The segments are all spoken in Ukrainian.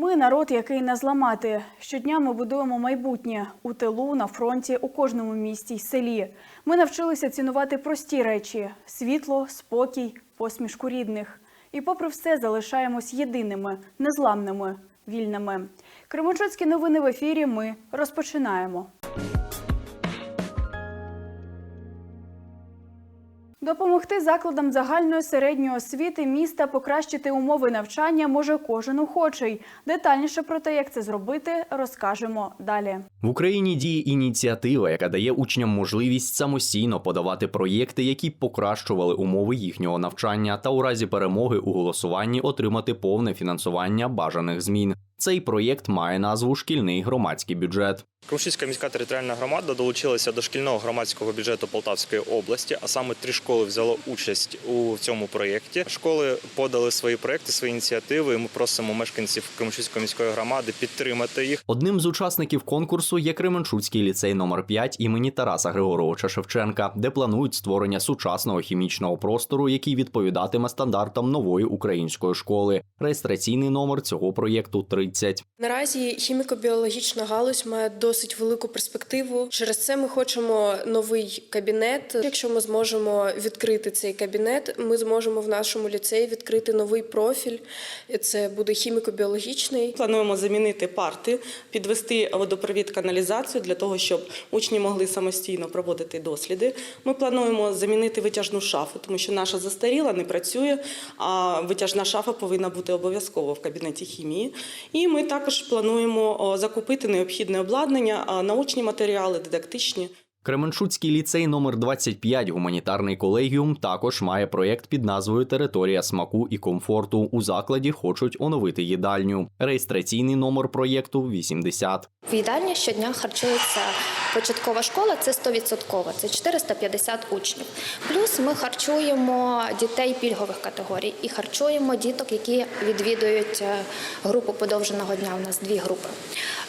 Ми народ, який не зламати. Щодня ми будуємо майбутнє у тилу, на фронті, у кожному місті й селі. Ми навчилися цінувати прості речі: світло, спокій, посмішку рідних. І, попри все, залишаємось єдиними, незламними, вільними. Кременчуцькі новини в ефірі. Ми розпочинаємо. Допомогти закладам загальної середньої освіти міста покращити умови навчання може кожен охочий. Детальніше про те, як це зробити, розкажемо далі. В Україні діє ініціатива, яка дає учням можливість самостійно подавати проєкти, які покращували умови їхнього навчання, та у разі перемоги у голосуванні отримати повне фінансування бажаних змін. Цей проєкт має назву Шкільний громадський бюджет. Кременчуцька міська територіальна громада долучилася до шкільного громадського бюджету Полтавської області, а саме три школи взяло участь у цьому проєкті. Школи подали свої проєкти, свої ініціативи. і Ми просимо мешканців Кременчуцької міської громади підтримати їх. Одним з учасників конкурсу є Кременчуцький ліцей номер 5 імені Тараса Григоровича Шевченка, де планують створення сучасного хімічного простору, який відповідатиме стандартам нової української школи. Реєстраційний номер цього проєкту 30. Наразі хіміко-біологічна галузь має досить велику перспективу. Через це ми хочемо новий кабінет. Якщо ми зможемо відкрити цей кабінет, ми зможемо в нашому ліцеї відкрити новий профіль. Це буде хіміко-біологічний. Плануємо замінити парти, підвести водопровід каналізацію для того, щоб учні могли самостійно проводити досліди. Ми плануємо замінити витяжну шафу, тому що наша застаріла, не працює. А витяжна шафа повинна бути обов'язково в кабінеті хімії. І ми також плануємо закупити необхідне обладнання, научні матеріали, дидактичні. Кременчуцький ліцей номер 25 гуманітарний колегіум також має проєкт під назвою Територія смаку і комфорту. У закладі хочуть оновити їдальню. Реєстраційний номер проєкту 80. В їдальні щодня харчується початкова школа, це 100%, це 450 учнів. Плюс ми харчуємо дітей пільгових категорій і харчуємо діток, які відвідують е, групу подовженого дня. У нас дві групи.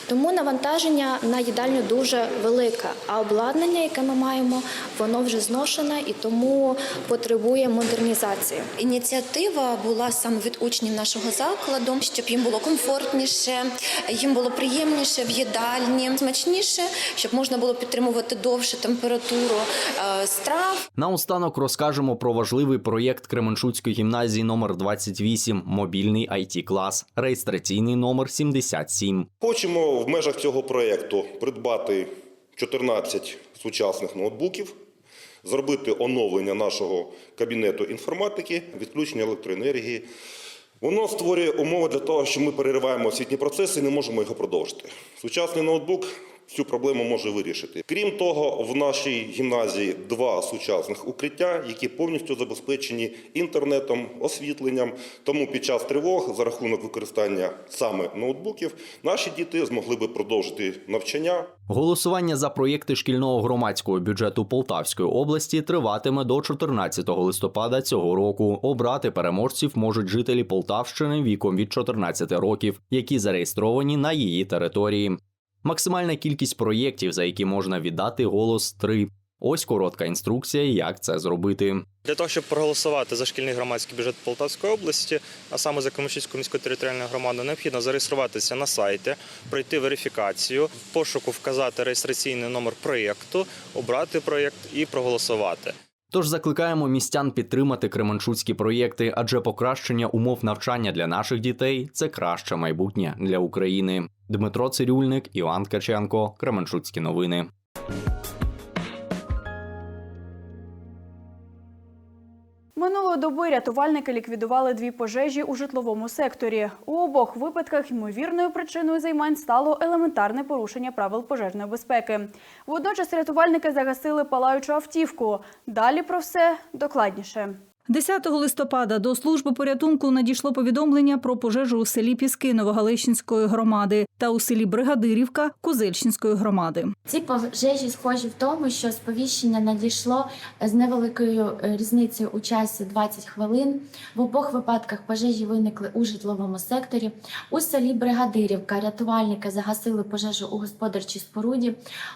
Тому навантаження на їдальню дуже велике, а обладнання, яке ми маємо, воно вже зношене і тому потребує модернізації. Ініціатива була саме від учнів нашого закладу, щоб їм було комфортніше, їм було приємніше в їдальні, смачніше, щоб можна було підтримувати довше температуру е, страв. Наостанок розкажемо про важливий проєкт Кременчуцької гімназії номер 28 мобільний it клас реєстраційний номер 77. Хочемо в межах цього проєкту придбати 14 сучасних ноутбуків, зробити оновлення нашого кабінету інформатики, відключення електроенергії. Воно створює умови для того, що ми перериваємо освітні процеси і не можемо його продовжити. Сучасний ноутбук цю проблему може вирішити. Крім того, в нашій гімназії два сучасних укриття, які повністю забезпечені інтернетом, освітленням. Тому під час тривог за рахунок використання саме ноутбуків наші діти змогли би продовжити навчання. Голосування за проєкти шкільного громадського бюджету Полтавської області триватиме до 14 листопада цього року. Обрати переможців можуть жителі Полтавщини віком від 14 років, які зареєстровані на її території. Максимальна кількість проєктів, за які можна віддати голос 3. Ось коротка інструкція, як це зробити. Для того, щоб проголосувати за шкільний громадський бюджет Полтавської області, а саме за Кременчуцьку міську територіальну громаду, необхідно зареєструватися на сайті, пройти верифікацію, в пошуку вказати реєстраційний номер проєкту, обрати проєкт і проголосувати. Тож закликаємо містян підтримати кременчуцькі проєкти, адже покращення умов навчання для наших дітей це краще майбутнє для України. Дмитро Цирюльник, Іван Каченко, Кременчуцькі новини. Минулої доби рятувальники ліквідували дві пожежі у житловому секторі. У обох випадках ймовірною причиною займань стало елементарне порушення правил пожежної безпеки. Водночас рятувальники загасили палаючу автівку. Далі про все докладніше. 10 листопада до служби порятунку надійшло повідомлення про пожежу у селі Піски Новогалищинської громади та у селі Бригадирівка Козельщинської громади. Ці пожежі схожі в тому, що сповіщення надійшло з невеликою е, різницею у часі 20 хвилин. В обох випадках пожежі виникли у житловому секторі. У селі Бригадирівка рятувальники загасили пожежу у господарчій споруді.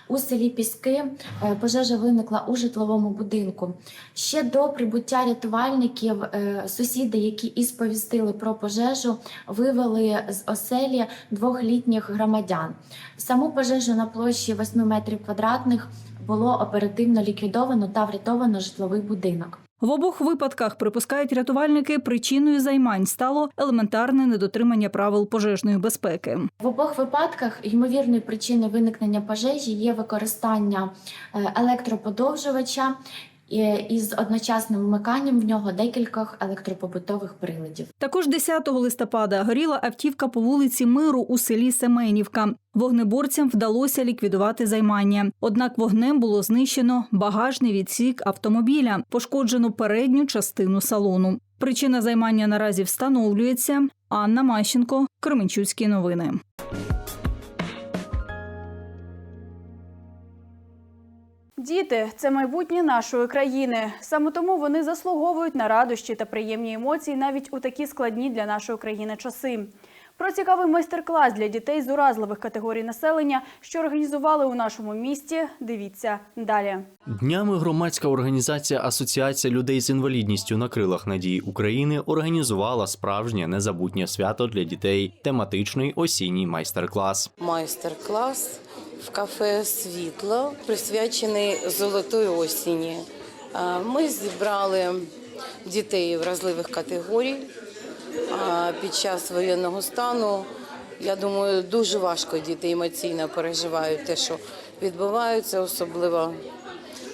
У селі Піски е, пожежа виникла у житловому будинку. Ще до прибуття рятувальників рятувальників, е, сусіди, які і сповістили про пожежу, вивели з оселі двох літніх громадян. Саму пожежу на площі 8 метрів квадратних було оперативно ліквідовано та врятовано житловий будинок. В обох випадках припускають рятувальники, причиною займань стало елементарне недотримання правил пожежної безпеки. В обох випадках ймовірною причиною виникнення пожежі є використання е, електроподовжувача із одночасним вмиканням в нього декількох електропобутових приладів. Також 10 листопада горіла автівка по вулиці Миру у селі Семенівка. Вогнеборцям вдалося ліквідувати займання. Однак вогнем було знищено багажний відсік автомобіля, пошкоджено передню частину салону. Причина займання наразі встановлюється. Анна Мащенко, Кременчуцькі новини. Діти це майбутнє нашої країни. Саме тому вони заслуговують на радощі та приємні емоції навіть у такі складні для нашої країни часи. Про цікавий майстер-клас для дітей з уразливих категорій населення, що організували у нашому місті. Дивіться далі. Днями громадська організація Асоціація людей з інвалідністю на крилах надії України організувала справжнє незабутнє свято для дітей тематичний осінній майстер-клас. майстер-клас в кафе Світло, присвячений золотої осені. Е, Ми зібрали дітей вразливих категорій. А Під час воєнного стану, я думаю, дуже важко діти емоційно переживають те, що відбувається, особливо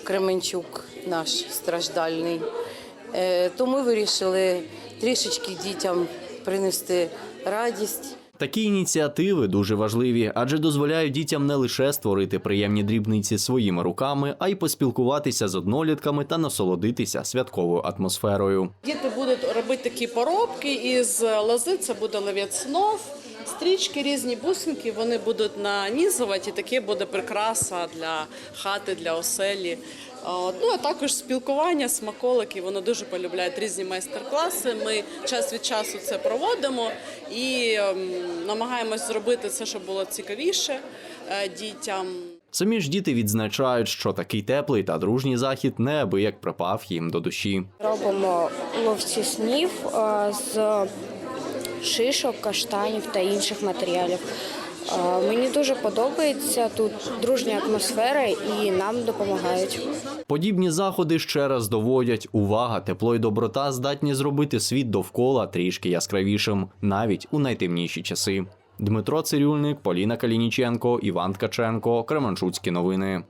Кременчук, наш страждальний. Е, То ми вирішили трішечки дітям принести радість. Такі ініціативи дуже важливі, адже дозволяють дітям не лише створити приємні дрібниці своїми руками, а й поспілкуватися з однолітками та насолодитися святковою атмосферою. Діти будуть робити такі поробки із лози, це буде лев'яцнов, стрічки, різні бусинки, вони будуть нанізувати, і таке буде прикраса для хати, для оселі. Ну а також спілкування, смаколики. Вони дуже полюбляють різні майстер-класи. Ми час від часу це проводимо і ем, намагаємось зробити це, щоб було цікавіше е, дітям. Самі ж діти відзначають, що такий теплий та дружній захід неабияк припав їм до душі. Робимо ловці снів е, з шишок, каштанів та інших матеріалів. Е, Мені дуже подобається тут дружня атмосфера і нам допомагають. Подібні заходи ще раз доводять увага, тепло й доброта здатні зробити світ довкола трішки яскравішим, навіть у найтемніші часи. Дмитро Цирюльник, Поліна Калініченко, Іван Ткаченко, Кременчуцькі новини.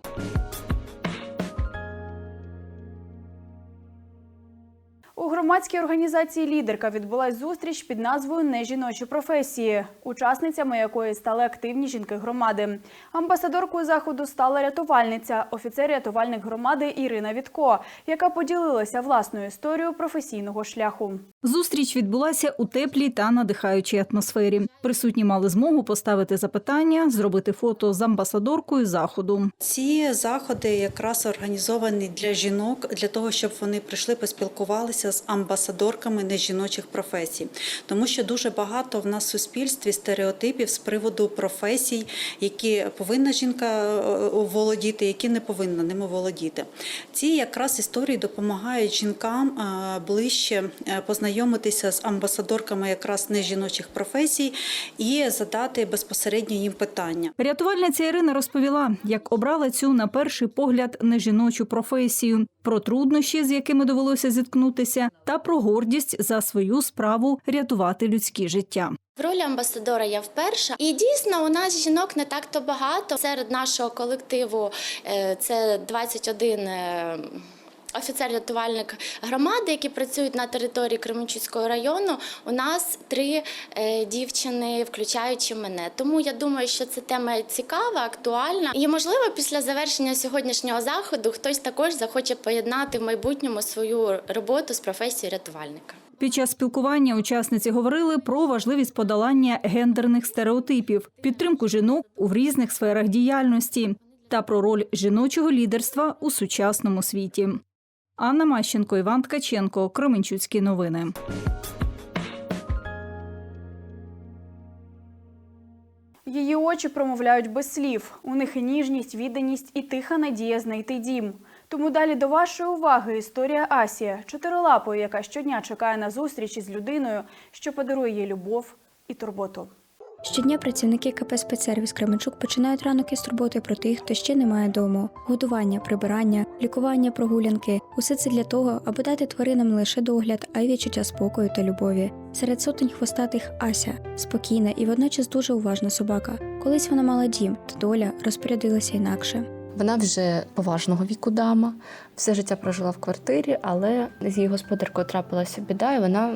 Громадській організації Лідерка відбулась зустріч під назвою Нежіночі професії, учасницями якої стали активні жінки громади. Амбасадоркою заходу стала рятувальниця, офіцер-рятувальник громади Ірина Вітко, яка поділилася власною історією професійного шляху. Зустріч відбулася у теплій та надихаючій атмосфері. Присутні мали змогу поставити запитання, зробити фото з амбасадоркою заходу. Ці заходи якраз організовані для жінок, для того, щоб вони прийшли, поспілкувалися з амбасадорками нежіночих професій, тому що дуже багато в нас в суспільстві стереотипів з приводу професій, які повинна жінка е, володіти, які не повинна ними володіти. Ці якраз історії допомагають жінкам е, ближче е, познайомитися з амбасадорками якраз нежіночих професій і задати безпосередньо їм питання. Рятувальниця Ірина розповіла, як обрала цю на перший погляд нежіночу професію, про труднощі, з якими довелося зіткнутися, та про гордість за свою справу рятувати людські життя. В ролі амбасадора я вперше, і дійсно у нас жінок не так то багато. Серед нашого колективу е, це 21 е, Офіцер-рятувальник громади, які працюють на території Кременчуцького району, у нас три е, дівчини, включаючи мене. Тому я думаю, що ця тема цікава, актуальна. І можливо, після завершення сьогоднішнього заходу хтось також захоче поєднати в майбутньому свою роботу з професією рятувальника. Під час спілкування учасниці говорили про важливість подолання гендерних стереотипів, підтримку жінок у різних сферах діяльності та про роль жіночого лідерства у сучасному світі. Анна Мащенко, Іван Ткаченко, Кременчуцькі новини. Її очі промовляють без слів. У них і ніжність, відданість і тиха надія знайти дім. Тому далі до вашої уваги історія Асі, чотирилапої, яка щодня чекає на зустріч із людиною, що подарує їй любов і турботу. Щодня працівники КП «Спецсервіс» Кременчук починають ранок із турботи про тих, хто ще не має дому. Годування, прибирання, лікування, прогулянки усе це для того, аби дати тваринам не лише догляд, а й відчуття спокою та любові. Серед сотень хвостатих Ася спокійна і водночас дуже уважна собака. Колись вона мала дім, та доля розпорядилася інакше. Вона вже поважного віку дама, все життя прожила в квартирі, але з її господаркою трапилася біда, і вона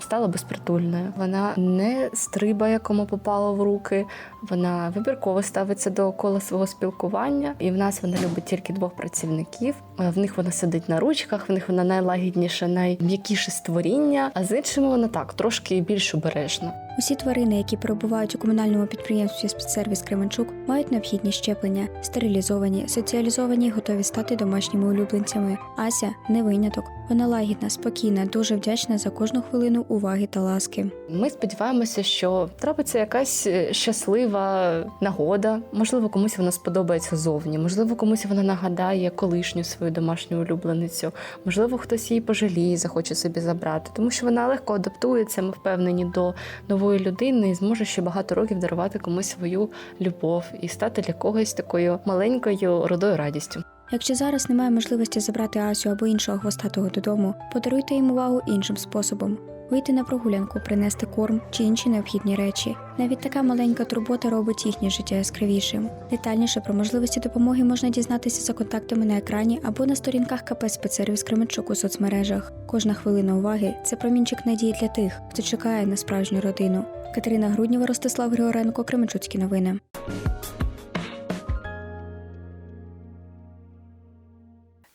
стала безпритульною. Вона не стрибає, кому попало в руки. Вона вибірково ставиться до кола свого спілкування. І в нас вона любить тільки двох працівників. Е, В них вона сидить на ручках, в них вона найлагідніше, найм'якіше створіння. А з іншими вона так трошки більш обережна. Усі тварини, які перебувають у комунальному підприємстві спецсервіс Кременчук, мають необхідні щеплення, стерилізовані, соціалізовані готові стати домашніми улюбленцями. Ася не виняток. Вона лагідна, спокійна, дуже вдячна за кожну хвилину уваги та ласки. Ми сподіваємося, що трапиться якась е, щаслива нагода. Можливо, комусь вона сподобається зовні, можливо, комусь вона нагадає колишню свою домашню улюбленицю. Можливо, хтось її пожаліє, захоче собі забрати, тому що вона легко адаптується, ми впевнені до нової людини і зможе ще багато років дарувати комусь свою любов і стати для когось такою маленькою родою радістю. Якщо зараз немає можливості забрати Асю або іншого хвостатого додому, подаруйте їм увагу іншим способом. Вийти на прогулянку, принести корм чи інші необхідні речі. Навіть така маленька турбота робить їхнє життя яскравішим. Детальніше про можливості допомоги можна дізнатися за контактами на екрані або на сторінках КП «Спецсервіс Кременчук у соцмережах. Кожна хвилина уваги це промінчик надії для тих, хто чекає на справжню родину. Катерина Груднєва, Ростислав Григоренко, Кременчуцькі новини.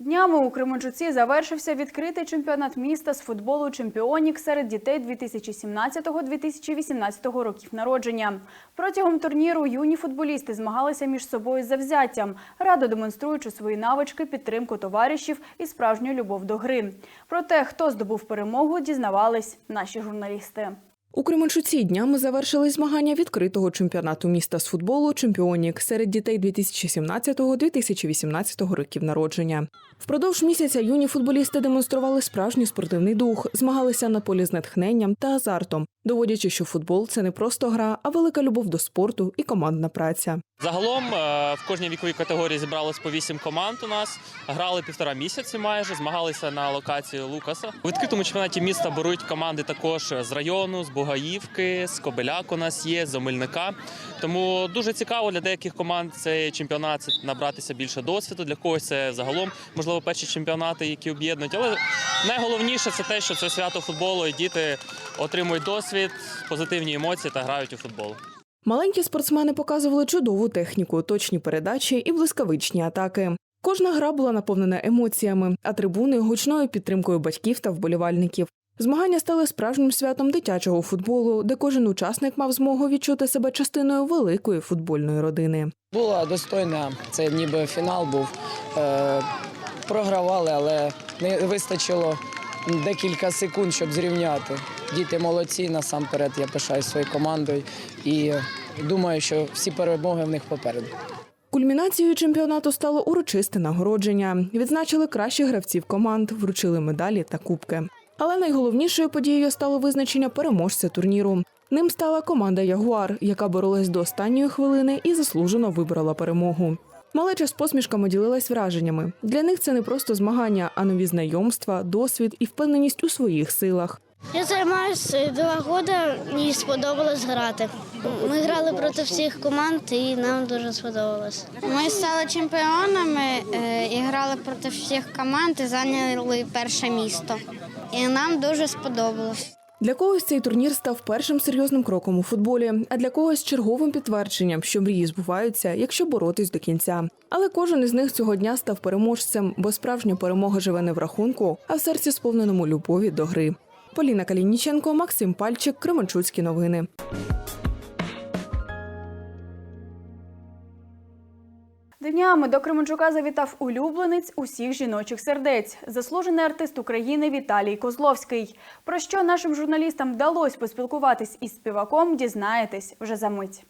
Днями у Кременчуці завершився відкритий чемпіонат міста з футболу чемпіонік серед дітей 2017-2018 років народження. Протягом турніру юні футболісти змагалися між собою завзяттям, радо демонструючи свої навички, підтримку товаришів і справжню любов до гри. Про те, хто здобув перемогу, дізнавались наші журналісти. У Кременчуці днями завершились змагання відкритого чемпіонату міста з футболу Чемпіонік серед дітей 2017-2018 років народження. Впродовж місяця юні футболісти демонстрували справжній спортивний дух, змагалися на полі з натхненням та азартом, доводячи, що футбол це не просто гра, а велика любов до спорту і командна праця. Загалом е, в кожній віковій категорії зібралось по вісім команд. У нас грали півтора місяці майже, змагалися на локації Лукаса. У відкритому чемпіонаті міста беруть команди також з району, з Бугаївки, з Кобеляк. У нас є з Омельника. Тому дуже цікаво для деяких команд цей чемпіонат набратися більше досвіду. Для когось це загалом можливо перші чемпіонати, які об'єднують. Але найголовніше це те, що це свято футболу, і діти отримують досвід, позитивні емоції та грають у футбол. Маленькі спортсмени показували чудову техніку, точні передачі і блискавичні атаки. Кожна гра була наповнена емоціями, а трибуни гучною підтримкою батьків та вболівальників. Змагання стали справжнім святом дитячого футболу, де кожен учасник мав змогу відчути себе частиною великої футбольної родини. Була достойна, це ніби фінал був. Програвали, але не вистачило декілька секунд, щоб зрівняти. Діти молодці, насамперед я пишаюсь своєю командою і думаю, що всі перемоги в них попереду. Кульмінацією чемпіонату стало урочисте нагородження. Відзначили кращих гравців команд, вручили медалі та кубки. Але найголовнішою подією стало визначення переможця турніру. Ним стала команда Ягуар, яка боролась до останньої хвилини і заслужено вибрала перемогу. Малеча з посмішками ділилась враженнями. Для них це не просто змагання, а нові знайомства, досвід і впевненість у своїх силах. Я займаюся два роки, мені сподобалось грати. Ми грали проти всіх команд і нам дуже сподобалось. Ми стали чемпіонами е, і грали проти всіх команд і зайняли перше місто. І нам дуже сподобалось. Для когось цей турнір став першим серйозним кроком у футболі, а для когось черговим підтвердженням, що мрії збуваються, якщо боротись до кінця. Але кожен із них цього дня став переможцем, бо справжня перемога живе не в рахунку, а в серці сповненому любові до гри. Поліна Калініченко, Максим Пальчик, Кременчуцькі новини. Днями до Кременчука завітав улюбленець усіх жіночих сердець, заслужений артист України Віталій Козловський. Про що нашим журналістам вдалося поспілкуватись із співаком, дізнаєтесь вже за мить.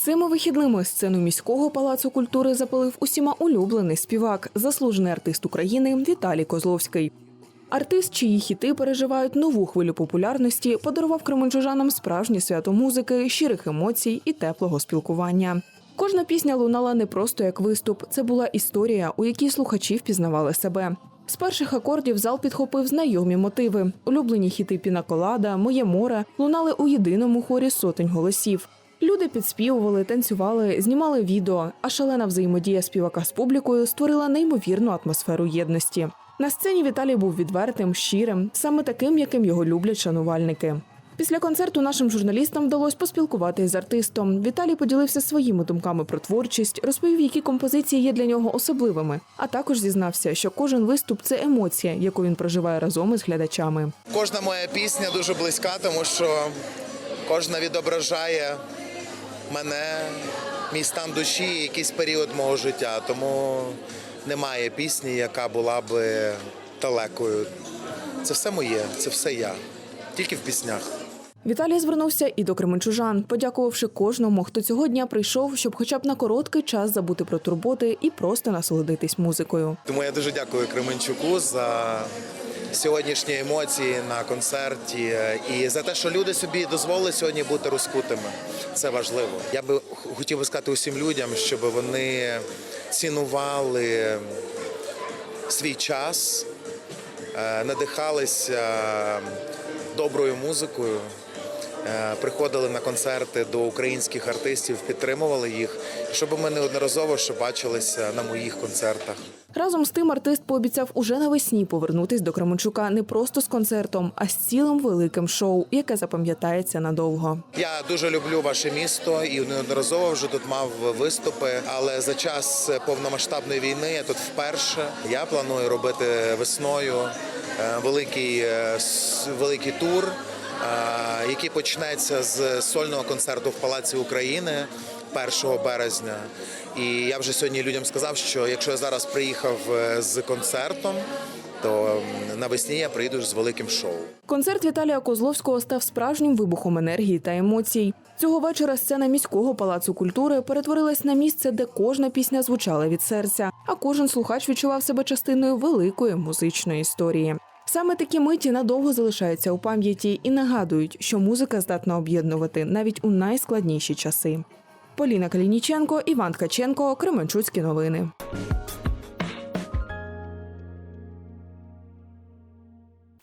Цими вихідними сцену міського палацу культури запалив усіма улюблений співак, заслужений артист України Віталій Козловський. Артист, чиї хіти переживають нову хвилю популярності, подарував кременчужанам справжнє свято музики, щирих емоцій і теплого спілкування. Кожна пісня лунала не просто як виступ, це була історія, у якій слухачі впізнавали себе. З перших акордів зал підхопив знайомі мотиви. Улюблені хіти Пінаколада, Моє море лунали у єдиному хорі сотень голосів. Люди підспівували, танцювали, знімали відео, а шалена взаємодія співака з публікою створила неймовірну атмосферу єдності. На сцені Віталій був відвертим, щирим, саме таким, яким його люблять шанувальники. Після концерту нашим журналістам вдалося поспілкуватися з артистом. Віталій поділився своїми думками про творчість, розповів, які композиції є для нього особливими, а також зізнався, що кожен виступ це емоція, яку він проживає разом із глядачами. Кожна моя пісня дуже близька, тому що кожна відображає мене, мій стан душі, якийсь період мого життя. Тому немає пісні, яка була би далекою. Це все моє, це все я, тільки в піснях. Віталій звернувся і до кременчужан, подякувавши кожному, хто цього дня прийшов, щоб хоча б на короткий час забути про турботи і просто насолодитись музикою. Тому я дуже дякую Кременчуку за сьогоднішні емоції на концерті і за те, що люди собі дозволили сьогодні бути розкутими. Це важливо. Я би хотів би сказати усім людям, щоб вони цінували свій час, е, надихалися доброю музикою. е, Приходили на концерти до українських артистів, підтримували їх, щоб ми неодноразово ще бачилися на моїх концертах. Разом з тим артист пообіцяв уже навесні повернутись до Кременчука не просто з концертом, а з цілим великим шоу, яке запам'ятається надовго. Я дуже люблю ваше місто і неодноразово вже тут мав виступи. Але за час повномасштабної війни я тут вперше. Я планую робити весною е, великий, е, великий тур, е, який почнеться з сольного концерту в Палаці України 1 березня. І я вже сьогодні людям сказав, що якщо я зараз приїхав е, з концертом, то навесні я прийду з великим шоу. Концерт Віталія Козловського став справжнім вибухом енергії та емоцій. Цього вечора сцена міського палацу культури перетворилась на місце, де кожна пісня звучала від серця, а кожен слухач відчував себе частиною великої музичної історії. Саме такі миті надовго залишаються у пам'яті і нагадують, що музика здатна об'єднувати навіть у найскладніші часи. Поліна Калініченко, Іван Ткаченко, Кременчуцькі новини.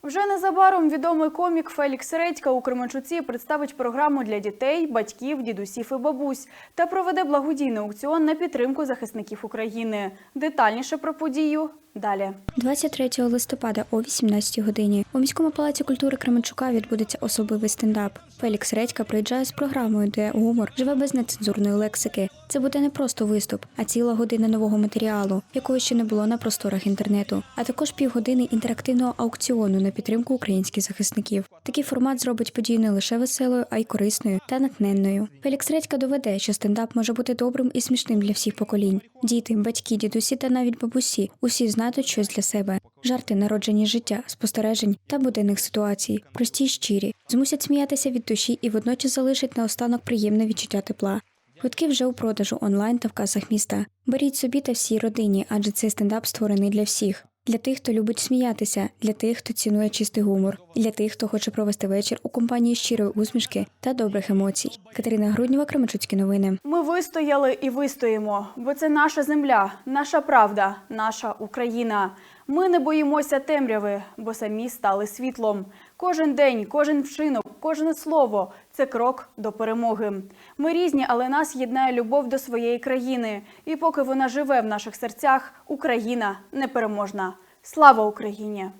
Вже незабаром відомий комік Фелікс Редька у Кременчуці представить програму для дітей, батьків, дідусів і бабусь та проведе благодійний аукціон на підтримку захисників України. Детальніше про подію далі. 23 листопада о 18 годині у міському палаці культури Кременчука відбудеться особливий стендап. Фелікс Редька приїжджає з програмою, де гумор живе без нецензурної лексики. Це буде не просто виступ, а ціла година нового матеріалу, якого ще не було на просторах інтернету, а також півгодини інтерактивного аукціону на підтримку українських захисників. Такий формат зробить подію не лише веселою, а й корисною та натхненною. Фелікс Редька доведе, що стендап може бути добрим і смішним для всіх поколінь. Діти, батьки, дідусі та навіть бабусі усі знайдуть щось для себе. Жарти народжені життя, спостережень та буденних ситуацій, прості й щирі, змусять сміятися від душі і водночас залишать наостанок приємне відчуття тепла. Квитки вже у продажу онлайн та в касах міста. Беріть собі та всій родині, адже цей стендап створений для всіх. Для тих, хто любить сміятися, для тих, хто цінує чистий гумор, для тих, хто хоче провести вечір у компанії щирої усмішки та добрих емоцій. Катерина Груднєва, Кременчуцькі новини. Ми вистояли і вистоїмо, бо це наша земля, наша правда, наша Україна. Ми не боїмося темряви, бо самі стали світлом. Кожен день, кожен вчинок, кожне слово це крок до перемоги. Ми різні, але нас єднає любов до своєї країни. І поки вона живе в наших серцях, Україна непереможна. Слава Україні!